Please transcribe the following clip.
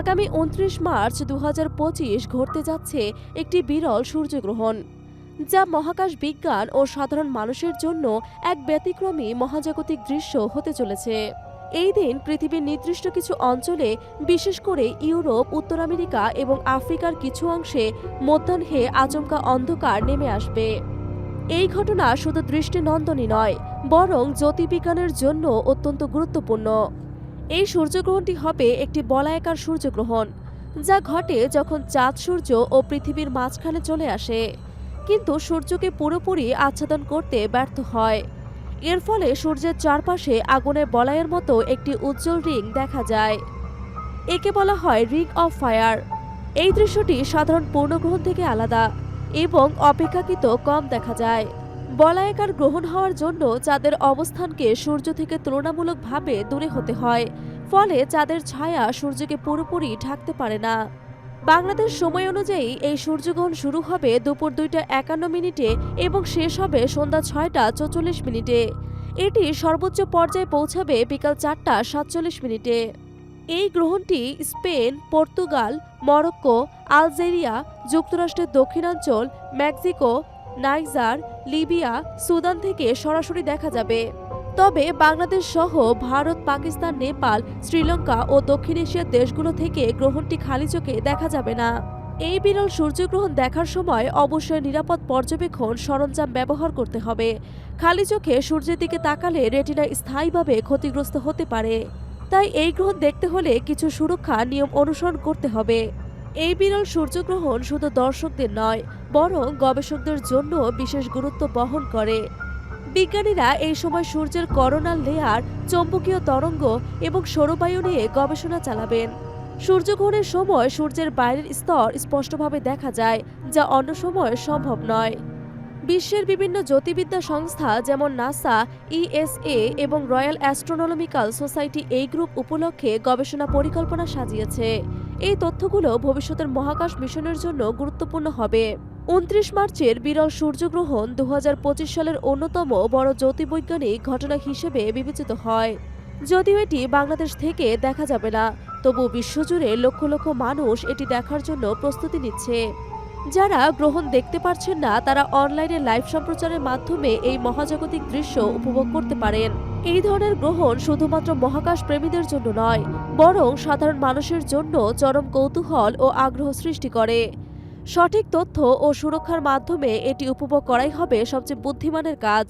আগামী উনত্রিশ মার্চ দু হাজার পঁচিশ ঘটতে যাচ্ছে একটি বিরল সূর্যগ্রহণ, যা মহাকাশ বিজ্ঞান ও সাধারণ মানুষের জন্য এক ব্যতিক্রমী মহাজাগতিক দৃশ্য হতে চলেছে। এই দিন পৃথিবীর নির্দিষ্ট কিছু অঞ্চলে, বিশেষ করে ইউরোপ, উত্তর আমেরিকা এবং আফ্রিকার কিছু অংশে মধ্যাহ্নে আচমকা অন্ধকার নেমে আসবে। এই ঘটনা শুধু দৃষ্টিনন্দনই নয়, বরং জ্যোতির্বিজ্ঞানের জন্য অত্যন্ত গুরুত্বপূর্ণ। এই সূর্যগ্রহণটি হবে একটি বলায়াকার সূর্যগ্রহণ, যা ঘটে যখন চাঁদ সূর্য ও পৃথিবীর মাঝখানে চলে আসে, কিন্তু সূর্যকে পুরোপুরি আচ্ছাদন করতে ব্যর্থ হয়। এর ফলে সূর্যের চারপাশে আগুনের বলয়ের মতো একটি উজ্জ্বল রিং দেখা যায়। একে বলা হয় রিং অফ ফায়ার। এই দৃশ্যটি সাধারণ পূর্ণগ্রহণ থেকে আলাদা এবং অপেক্ষাকৃত কম দেখা যায়। বলায়াকার গ্রহণ হওয়ার জন্য চাঁদের অবস্থানকে সূর্য থেকে তুলনামূলকভাবে দূরে হতে হয়। ফলে চাঁদের ছায়া সূর্যকে পুরোপুরি ঢাকতে পারে না। বাংলাদেশ সময় অনুযায়ী এই সূর্যগ্রহণ শুরু হবে দুপুর দুইটা একান্ন মিনিটে এবং শেষ হবে সন্ধ্যা ছয়টা চৌচল্লিশ মিনিটে। এটি সর্বোচ্চ পর্যায়ে পৌঁছাবে বিকাল চারটা সাতচল্লিশ মিনিটে। এই গ্রহণটি স্পেন, পর্তুগাল, মরক্কো, আলজেরিয়া, যুক্তরাষ্ট্রের দক্ষিণাঞ্চল, মেক্সিকো নাইজার, লিবিয়া, সুদান থেকে সরাসরি দেখা যাবে। তবে বাংলাদেশ সহ ভারত, পাকিস্তান, নেপাল, শ্রীলঙ্কা ও দক্ষিণ এশিয়ার দেশগুলো থেকে গ্রহণটি খালি চোখে দেখা যাবে না। এই বিরল সূর্যগ্রহণ দেখার সময় অবশ্যই নিরাপদ পর্যবেক্ষণ সরঞ্জাম ব্যবহার করতে হবে। খালি চোখে সূর্যের দিকে তাকালে রেটিনা স্থায়ীভাবে ক্ষতিগ্রস্ত হতে পারে। তাই এই গ্রহণ দেখতে হলে কিছু সুরক্ষা নিয়ম অনুসরণ করতে হবে। এই বিরল সূর্যগ্রহণ শুধু দর্শকদের নয় বরং গবেষকদের জন্য বিশেষ গুরুত্ব বহন করে। বিজ্ঞানীরা এই সময় সূর্যের করোনাল লেয়ার, চৌম্বকীয় তরঙ্গ এবং সৌরবায়ু নিয়ে গবেষণা চালাবেন। সূর্যগ্রহণের সময় সূর্যের বাইরের স্তর স্পষ্টভাবে দেখা যায়, যা অন্য সময় সম্ভব নয়। বিশ্বের বিভিন্ন জ্যোতির্বিদ্যা সংস্থা যেমন নাসা ইএসএ এবং রয়্যাল অ্যাস্ট্রোনমিক্যাল সোসাইটি এই গ্রুপ উপলক্ষে গবেষণা পরিকল্পনা সাজিয়েছে। এই তথ্যগুলো ভবিষ্যতের মহাকাশ মিশনের জন্য গুরুত্বপূর্ণ হবে। উনত্রিশ মার্চের বিরল সূর্যগ্রহণ দু হাজার পঁচিশ সালের অন্যতম বড় জ্যোতির্বৈজ্ঞানিক ঘটনা হিসেবে বিবেচিত হয়। যদিও এটি বাংলাদেশ থেকে দেখা যাবে না, তবু বিশ্বজুড়ে লক্ষ লক্ষ মানুষ এটি দেখার জন্য প্রস্তুতি নিচ্ছে। যারা গ্রহণ দেখতে পারছেন না, তারা অনলাইনে লাইভ সম্প্রচারের মাধ্যমে এই মহাজাগতিক দৃশ্য উপভোগ করতে পারেন। এই ধরনের গ্রহণ শুধুমাত্র মহাকাশ প্রেমীদের জন্য নয়, বরং সাধারণ মানুষের জন্য চরম কৌতূহল ও আগ্রহ সৃষ্টি করে। সঠিক তথ্য ও সুরক্ষার মাধ্যমে এটি উপভোগ করাই হবে সবচেয়ে বুদ্ধিমানের কাজ।